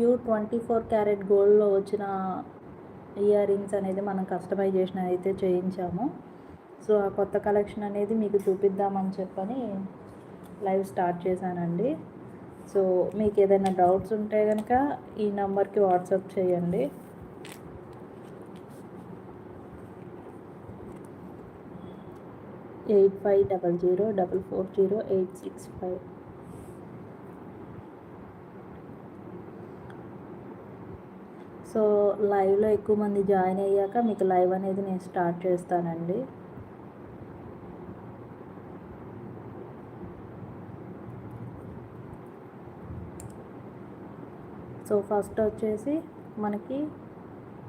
Pure twenty four carat గోల్డ్లో వచ్చిన ear rings అనేది మనం కస్టమైజ్ చేసిన అయితే చేయించాము. సో ఆ కొత్త కలెక్షన్ అనేది మీకు చూపిద్దామని చెప్పని లైవ్ స్టార్ట్ చేశానండి. సో మీకు ఏదైనా డౌట్స్ ఉంటే కనుక ఈ నెంబర్కి వాట్సాప్ చేయండి. Eight five double zero double four zero eight six five so లైవ్లో ఎక్కువ మంది జాయిన్ అయ్యాక మీకు లైవ్ అనేది నేను స్టార్ట్ చేస్తానండి. సో ఫస్ట్ వచ్చేసి మనకి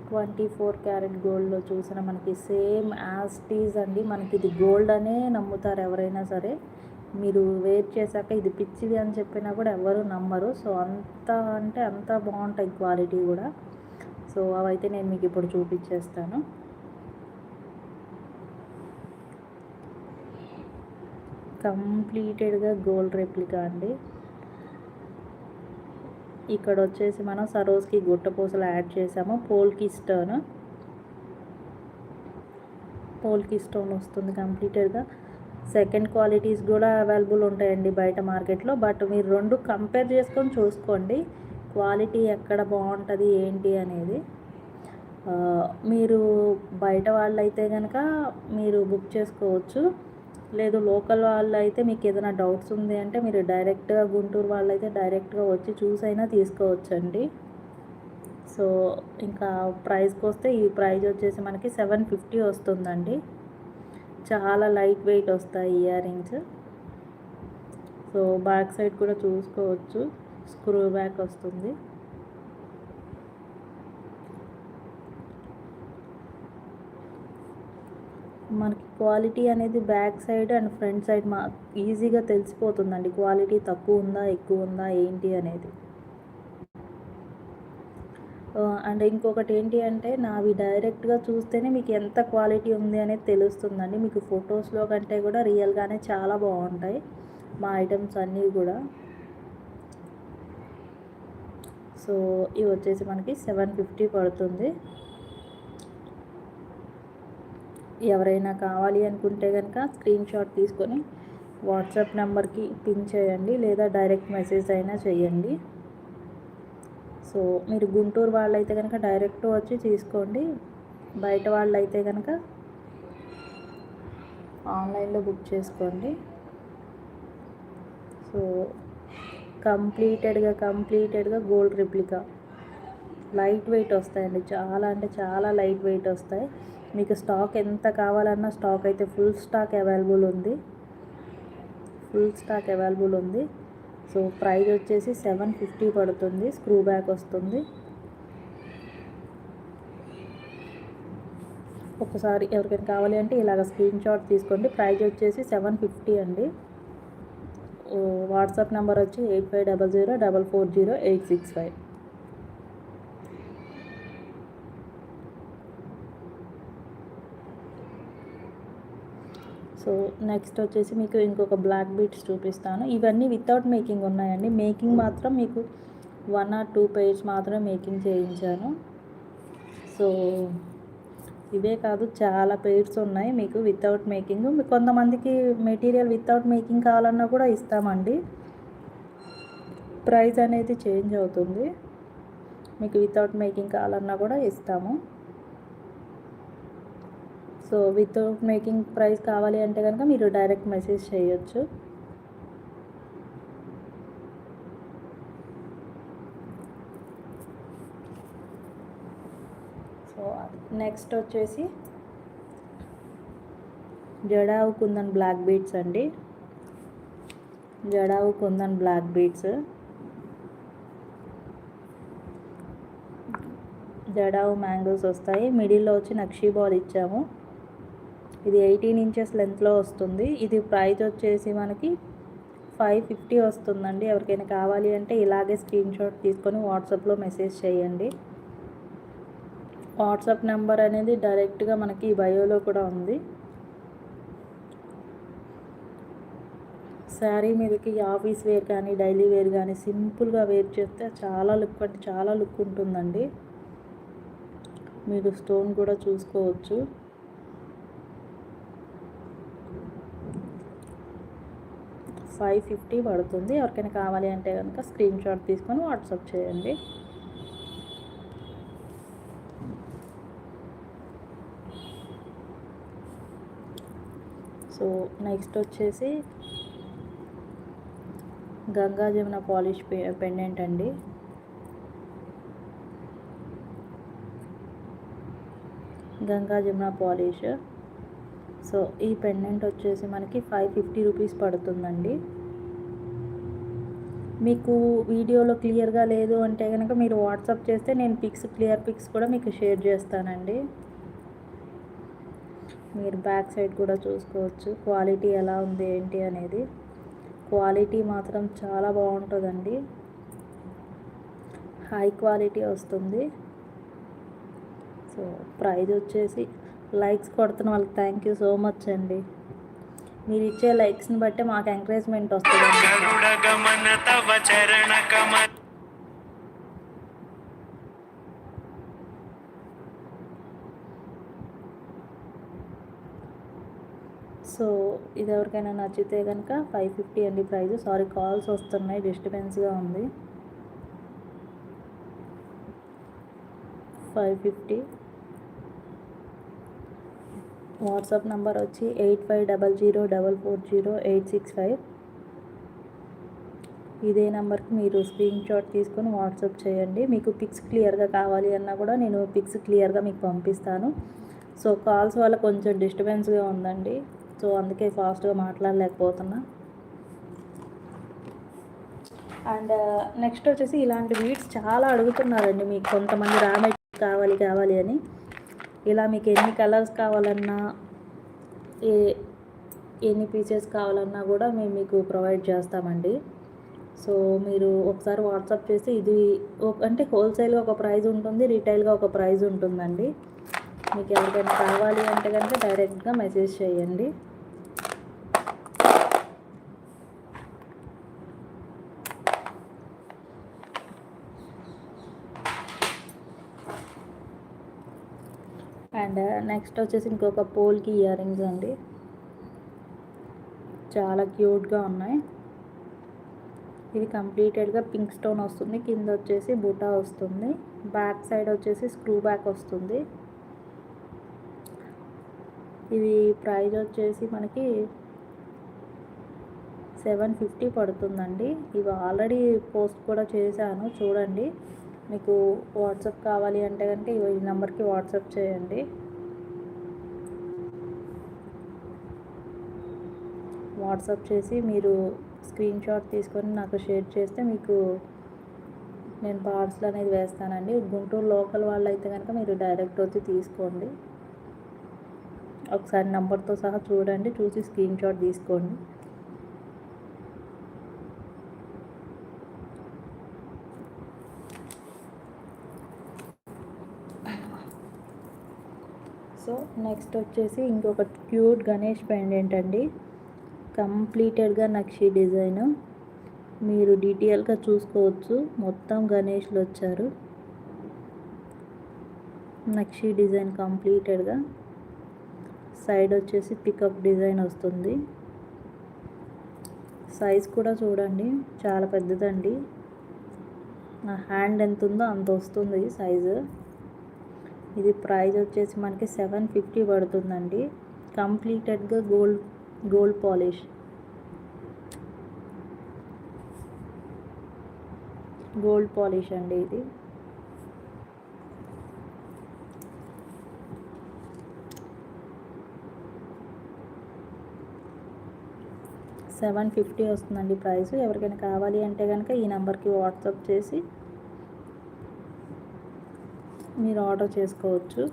ట్వంటీ ఫోర్ క్యారెట్ గోల్డ్లో చూసిన మనకి సేమ్ యాజ్ టీజ్ అండి. మనకి ఇది గోల్డ్ అనే నమ్ముతారు ఎవరైనా సరే. మీరు వేర్ చేశాక ఇది పిచ్చిది అని చెప్పినా కూడా ఎవరు నమ్మరు. సో అంత అంటే అంత బాగుంటాయి క్వాలిటీ కూడా. సో అవైతే నేను మీకు ఇప్పుడు చూపించేస్తాను కంప్లీటెడ్గా గోల్డ్ రెప్లికా అండి. ఇక్కడ వచ్చేసి మనం సరోజ్కి గుట్టపూసలు యాడ్ చేసాము. పోల్కి స్టోన్. పోల్కి స్టోన్ వస్తుంది కంప్లీటెడ్గా. సెకండ్ క్వాలిటీస్ కూడా అవైలబుల్ ఉంటాయండి బయట మార్కెట్లో. బట్ మీరు రెండు కంపేర్ చేసుకొని చూసుకోండి. క్వాలిటీ ఎక్కడ బాగుంటుంది ఏంటి అనేది మీరు బయట వాళ్ళు అయితే కనుక మీరు బుక్ చేసుకోవచ్చు. లేదు లోకల్ వాళ్ళు అయితే మీకు ఏదైనా డౌట్స్ ఉంది అంటే మీరు డైరెక్ట్గా గుంటూరు వాళ్ళు అయితే డైరెక్ట్గా వచ్చి చూసైనా తీసుకోవచ్చండి. సో ఇంకా ప్రైస్కి వస్తే ఈ ప్రైస్ వచ్చేసి మనకి సెవెన్ ఫిఫ్టీ వస్తుందండి. చాలా లైట్ వెయిట్ వస్తాయి ear rings. So back side కూడా చూసుకోవచ్చు. స్క్రూ బ్యాక్ వస్తుంది. మనకి క్వాలిటీ అనేది back side and front side మా ఈజీగా తెలిసిపోతుందండి. క్వాలిటీ తక్కువ ఉందా ఎక్కువ ఉందా ఏంటి అనేది. అండ్ ఇంకొకటి ఏంటి అంటే నావి డైరెక్ట్గా చూస్తేనే మీకు ఎంత క్వాలిటీ ఉంది అనేది తెలుస్తుందండి. మీకు ఫొటోస్లో కంటే కూడా రియల్గానే చాలా బాగుంటాయి. మా ఐటమ్స్ అన్నీ కూడా. సో ఇవి వచ్చేసి మనకి సెవెన్ ఫిఫ్టీ పడుతుంది. ఎవరైనా కావాలి అనుకుంటే కనుక స్క్రీన్ షాట్ తీసుకొని వాట్సాప్ నెంబర్కి పిన్ చేయండి లేదా డైరెక్ట్ మెసేజ్ అయినా చేయండి. సో మీరు గుంటూరు వాళ్ళైతే కనుక డైరెక్ట్ వచ్చి తీసుకోండి. బయట వాళ్ళైతే కనుక ఆన్లైన్లో బుక్ చేసుకోండి. సో కంప్లీటెడ్గా కంప్లీటెడ్గా గోల్డ్ రిప్లికా. లైట్ వెయిట్ వస్తాయండి. చాలా అంటే చాలా లైట్ వెయిట్ వస్తాయి. మీకు స్టాక్ ఎంత కావాలన్నా స్టాక్ అయితే ఫుల్ స్టాక్ అవైలబుల్ ఉంది. ఫుల్ స్టాక్ అవైలబుల్ ఉంది. సో ప్రైస్ వచ్చేసి సెవెన్ ఫిఫ్టీ పడుతుంది. స్క్రూ బ్యాక్ వస్తుంది. ఒకసారి ఎవరికైనా కావాలి అంటే ఇలాగ స్క్రీన్ షాట్ తీసుకోండి. ప్రైజ్ వచ్చేసి సెవెన్ ఫిఫ్టీ అండి. వాట్సాప్ నెంబర్ వచ్చి eight five double zero double four zero eight six five. So next వచ్చేసి మీకు ఇంకొక బ్లాక్ బీట్స్ చూపిస్తాను. ఇవన్నీ వితౌట్ మేకింగ్ ఉన్నాయండి. మేకింగ్ మాత్రం మీకు వన్ ఆర్ టూ పేజ్ మాత్రమే మేకింగ్ చేయించాను. సో ఇవే కాదు చాలా పేర్స్ ఉన్నాయి మీకు వితౌట్ మేకింగ్ కొంతమందికి మెటీరియల్ వితౌట్ మేకింగ్ కావాలన్నా కూడా ఇస్తామండి. ప్రైస్ అనేది చేంజ్ అవుతుంది. మీకు వితౌట్ మేకింగ్ కావాలన్నా కూడా ఇస్తాము. సో వితౌట్ మేకింగ్ ప్రైస్ కావాలి అంటే కనుక మీరు డైరెక్ట్ మెసేజ్ చేయొచ్చు సో నెక్స్ట్ వచ్చేసి జడావు కుందన్ బ్లాక్ బీట్స్ అండి. Jadau kundan black beads. Jadau mangoes వస్తాయి. మిడిల్లో వచ్చి నక్షీ బాల్ ఇచ్చాము. ఇది ఎయిటీన్ ఇంచెస్ లెంత్లో వస్తుంది. ఇది ప్రైస్ వచ్చేసి మనకి ఫైవ్ ఫిఫ్టీ వస్తుందండి. ఎవరికైనా కావాలి అంటే ఇలాగే స్క్రీన్ షాట్ తీసుకొని వాట్సాప్లో మెసేజ్ చేయండి. వాట్సాప్ నెంబర్ అనేది డైరెక్ట్గా మనకి బయోలో కూడా ఉంది. శారీ మీదకి ఆఫీస్ వేర్ కానీ డైలీ వేర్ కానీ సింపుల్గా వేర్ చేస్తే చాలా లుక్ అంటే చాలా లుక్ ఉంటుందండి. మీరు స్టోన్ కూడా చూసుకోవచ్చు. ఫైవ్ ఫిఫ్టీ పడుతుంది. ఎవరికైనా కావాలి అంటే కనుక స్క్రీన్ షాట్ తీసుకొని వాట్సాప్ చేయండి. సో నెక్స్ట్ వచ్చేసి గంగా జమున పాలిష్ పెండెంట్ అండి. గంగా జమున పాలిష్. సో ఈ పెండెంట్ వచ్చేసి మనకి ఫైవ్ ఫిఫ్టీ రూపీస్ పడుతుందండి. మీకు వీడియోలో క్లియర్గా లేదు అంటే కనుక మీరు వాట్సాప్ చేస్తే నేను పిక్స్ క్లియర్ పిక్స్ కూడా మీకు షేర్ చేస్తానండి. మీరు బ్యాక్ సైడ్ కూడా చూసుకోవచ్చు. క్వాలిటీ ఎలా ఉంది ఏంటి అనేది. క్వాలిటీ మాత్రం చాలా బాగుంటుందండి. హై క్వాలిటీ వస్తుంది. సో ప్రైజ్ వచ్చేసి లైక్స్ కొడుతున్న వాళ్ళకి థ్యాంక్ యూ సో మచ్ అండి. మీరు ఇచ్చే లైక్స్ని బట్టి మాకు ఎంకరేజ్మెంట్ వస్తుంది సో ఇది ఎవరికైనా నచ్చితే కనుక ఫైవ్ ఫిఫ్టీ అండి ప్రైస్. సారీ కాల్స్ వస్తున్నాయి. డిస్టర్బెన్స్గా ఉంది. Five fifty. వాట్సాప్ నెంబర్ వచ్చి eight five double zero double four zero eight six five. ఇదే నెంబర్కి మీరు స్క్రీన్ షాట్ తీసుకొని వాట్సాప్ చేయండి. మీకు పిక్స్ క్లియర్గా కావాలి అన్నా కూడా నేను పిక్స్ క్లియర్గా మీకు పంపిస్తాను. సో కాల్స్ వల్ల కొంచెం డిస్టర్బెన్స్గా ఉందండి. సో అందుకే ఫాస్ట్గా మాట్లాడలేకపోతున్నా. అండ్ uh, నెక్స్ట్ వచ్చేసి ఇలాంటి బీట్స్ చాలా అడుగుతున్నారండి మీకు. కొంతమంది రామెట్ కావాలి కావాలి అని. ఇలా మీకు ఎన్ని కలర్స్ కావాలన్నా ఏ ఎన్ని పీసెస్ కావాలన్నా కూడా మేము మీకు ప్రొవైడ్ చేస్తామండి. సో మీరు ఒకసారి వాట్సాప్ చేసి ఇది అంటే హోల్సేల్గా ఒక ప్రైజ్ ఉంటుంది రీటైల్గా ఒక ప్రైజ్ ఉంటుందండి. మీకు ఎవరికైనా కావాలి అంటే కనుక డైరెక్ట్గా మెసేజ్ చేయండి. అండ్ నెక్స్ట్ వచ్చేసి ఇంకొక పోల్కి ఇయర్ రింగ్స్ అండి. చాలా క్యూట్గా ఉన్నాయి. ఇది కంప్లీటెడ్గా పింక్ స్టోన్ వస్తుంది. కింద వచ్చేసి బుటా వస్తుంది. బ్యాక్ సైడ్ వచ్చేసి స్క్రూ బ్యాక్ వస్తుంది. ఇది ప్రైజ్ వచ్చేసి మనకి సెవెన్ ఫిఫ్టీ పడుతుందండి. ఇవి ఆల్రెడీ పోస్ట్ కూడా చేశాను. చూడండి. మీకు వాట్సాప్ కావాలి అంటే కనుక ఈ నెంబర్కి వాట్సాప్ చేయండి. వాట్సాప్ చేసి మీరు స్క్రీన్ షాట్ తీసుకొని నాకు షేర్ చేస్తే మీకు నేను పార్సల్ అనేది వేస్తానండి. గుంటూరు లోకల్ వాళ్ళు అయితే కనుక మీరు డైరెక్ట్ వచ్చి తీసుకోండి. ఒకసారి నెంబర్తో సహా చూడండి చూసి స్క్రీన్ షాట్ తీసుకోండి. సో నెక్స్ట్ వచ్చేసి ఇంకొక క్యూట్ గణేష్ పెండెంట్ అండి కంప్లీటెడ్గా నక్షి డిజైన్ మీరు డీటెయిల్గా చూసుకోవచ్చు. మొత్తం గణేష్లు వచ్చారు. నక్షి డిజైన్ కంప్లీటెడ్గా సైడ్ వచ్చేసి పికప్ డిజైన్ వస్తుంది. సైజ్ కూడా చూడండి. చాలా పెద్దదండి. నా హ్యాండ్ ఎంత ఉందో అంత వస్తుంది సైజు ఇది ప్రైజ్ వచ్చేసి మనకి సెవెన్ ఫిఫ్టీ పడుతుందండి. కంప్లీటెడ్గా gold gold polish. Gold polish అండి ఇది. సెవెన్ ఫిఫ్టీ వస్తుందండి ప్రైస్ ఎవరికైనా కావాలి అంటే కనుక ఈ నెంబర్కి వాట్సాప్ చేసి మీరు ఆర్డర్ చేసుకోవచ్చు.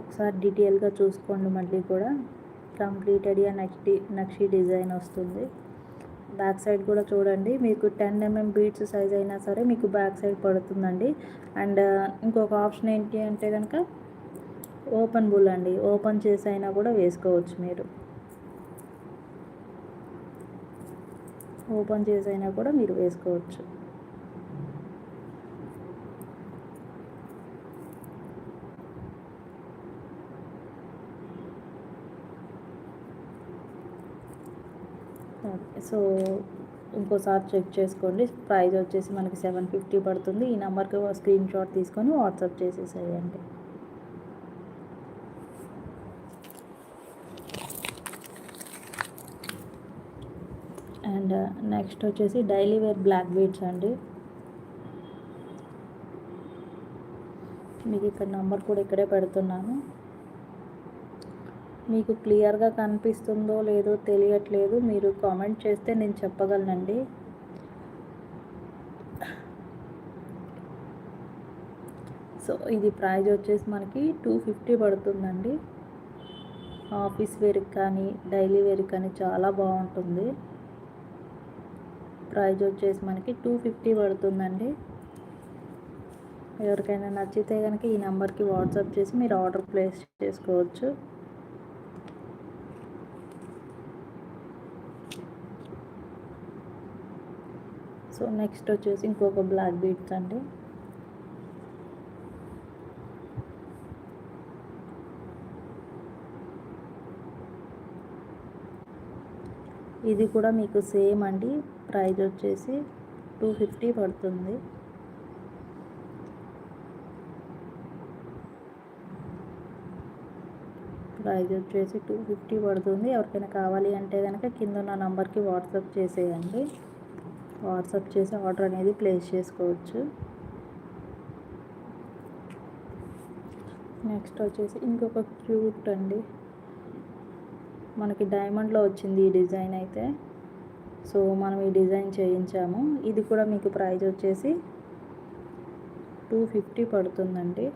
ఒకసారి డీటెయిల్గా చూసుకోండి మళ్ళీ కూడా. కంప్లీటెడ్గా నక్షి నక్షి డిజైన్ వస్తుంది. బ్యాక్ సైడ్ కూడా చూడండి. మీకు టెన్ ఎంఎం బీట్స్ సైజ్ అయినా సరే మీకు బ్యాక్ సైడ్ పడుతుందండి. అండ్ ఇంకొక ఆప్షన్ ఏంటి అంటే కనుక ఓపెన్ బుల్ అండి. ఓపెన్ చేసి అయినా కూడా వేసుకోవచ్చు మీరు. ఓపెన్ చేసి అయినా కూడా మీరు వేసుకోవచ్చు. సో ఇంకోసారి చెక్ చేసుకోండి. ప్రైస్ వచ్చేసి మనకి సెవెన్ ఫిఫ్టీ పడుతుంది. ఈ నెంబర్కి స్క్రీన్ షాట్ తీసుకొని వాట్సాప్ చేసేసేయండి అండ్ నెక్స్ట్ వచ్చేసి డైలీ వేర్ బ్లాక్ బీడ్స్ అండి. మీకు ఇక్కడ నెంబర్ కూడా ఇక్కడే పెడుతున్నాను. మీకు క్లియర్గా కనిపిస్తుందో లేదో తెలియట్లేదు మీరు కామెంట్ చేస్తే నేను చెప్పగలనండి. సో ఇది ప్రైజ్ వచ్చేసి మనకి టూ ఫిఫ్టీ పడుతుందండి. ఆఫీస్ వేర్కి కానీ డైలీ వేర్కి కానీ చాలా బాగుంటుంది. ప్రైజ్ వచ్చేసి మనకి టూ ఫిఫ్టీ పడుతుందండి. ఎవరికైనా నచ్చితే కనుక ఈ నెంబర్కి వాట్సాప్ చేసి మీరు ఆర్డర్ ప్లేస్ చేసుకోవచ్చు. సో నెక్స్ట్ వచ్చేసి ఇంకొక బ్లాక్ బీట్స్ అండి. ఇది కూడా మీకు సేమ్ అండి. ప్రైజ్ వచ్చేసి టూ ఫిఫ్టీ పడుతుంది. ప్రైజ్ వచ్చేసి టూ ఫిఫ్టీ పడుతుంది. ఎవరికైనా కావాలి అంటే కనుక కింద ఉన్న నంబర్కి వాట్సాప్ చేసేయండి. వాట్సాప్ చేసి ఆర్డర్ అనేది ప్లేస్ చేసుకోవచ్చు. నెక్స్ట్ వచ్చేసి ఇంకొక క్యూట్ అండి. మనకి డైమండ్లో వచ్చింది ఈ డిజైన్ అయితే. సో మనం ఈ డిజైన్ చేయించాము. ఇది కూడా మీకు ప్రైజ్ వచ్చేసి టూ ఫిఫ్టీ పడుతుందండి.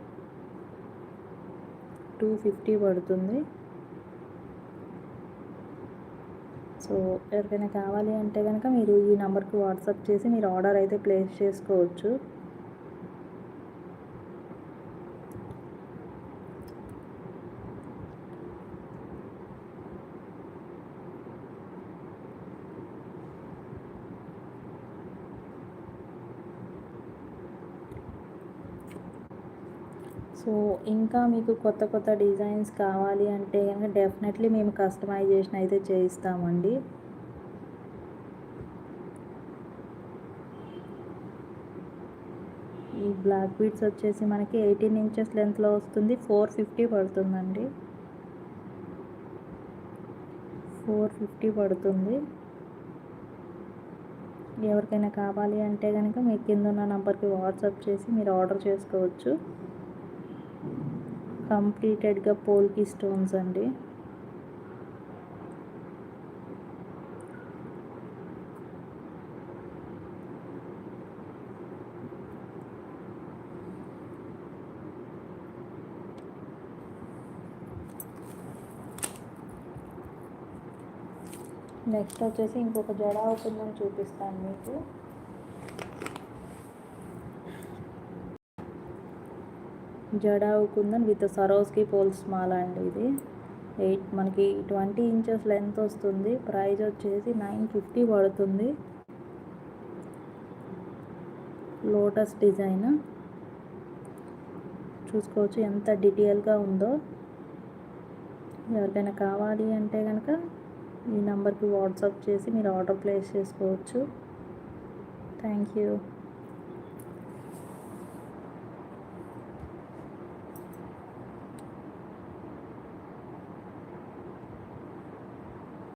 టూ ఫిఫ్టీ పడుతుంది. సో ఎవరికైనా కావాలి అంటే కనుక మీరు ఈ నెంబర్కి వాట్సాప్ చేసి మీరు ఆర్డర్ అయితే ప్లేస్ చేసుకోవచ్చు. సో ఇంకా మీకు కొత్త కొత్త డిజైన్స్ కావాలి అంటే కనుక డెఫినెట్లీ మేము కస్టమైజేషన్ అయితే చేయిస్తామండి. ఈ బ్లాక్ బీడ్స్ వచ్చేసి మనకి ఎయిటీన్ ఇంచెస్ లెంత్లో వస్తుంది. ఫోర్ ఫిఫ్టీ పడుతుందండి. ఫోర్ ఫిఫ్టీ పడుతుంది. ఎవరికైనా కావాలి అంటే కనుక మీ కింద ఉన్న నెంబర్కి వాట్సాప్ చేసి మీరు ఆర్డర్ చేసుకోవచ్చు. కంప్లీటెడ్గా పోల్కి స్టోన్స్ అండి. నెక్స్ట్ వచ్చేసి ఇంకొక జడ అవుతుందని చూపిస్తాను మీకు. Jadau kundan with Swarovski pearls మాల అండి ఇది. ఎయిట్ మనకి ట్వంటీ ఇంచెస్ లెంత్ వస్తుంది. ప్రైజ్ వచ్చేసి నైన్ ఫిఫ్టీ పడుతుంది. Lotus design. చూసుకోవచ్చు ఎంత డీటెయిల్గా ఉందో. ఎవరికైనా కావాలి అంటే కనుక ఈ నెంబర్కి వాట్సాప్ చేసి మీరు ఆర్డర్ ప్లేస్ చేసుకోవచ్చు. Thank you.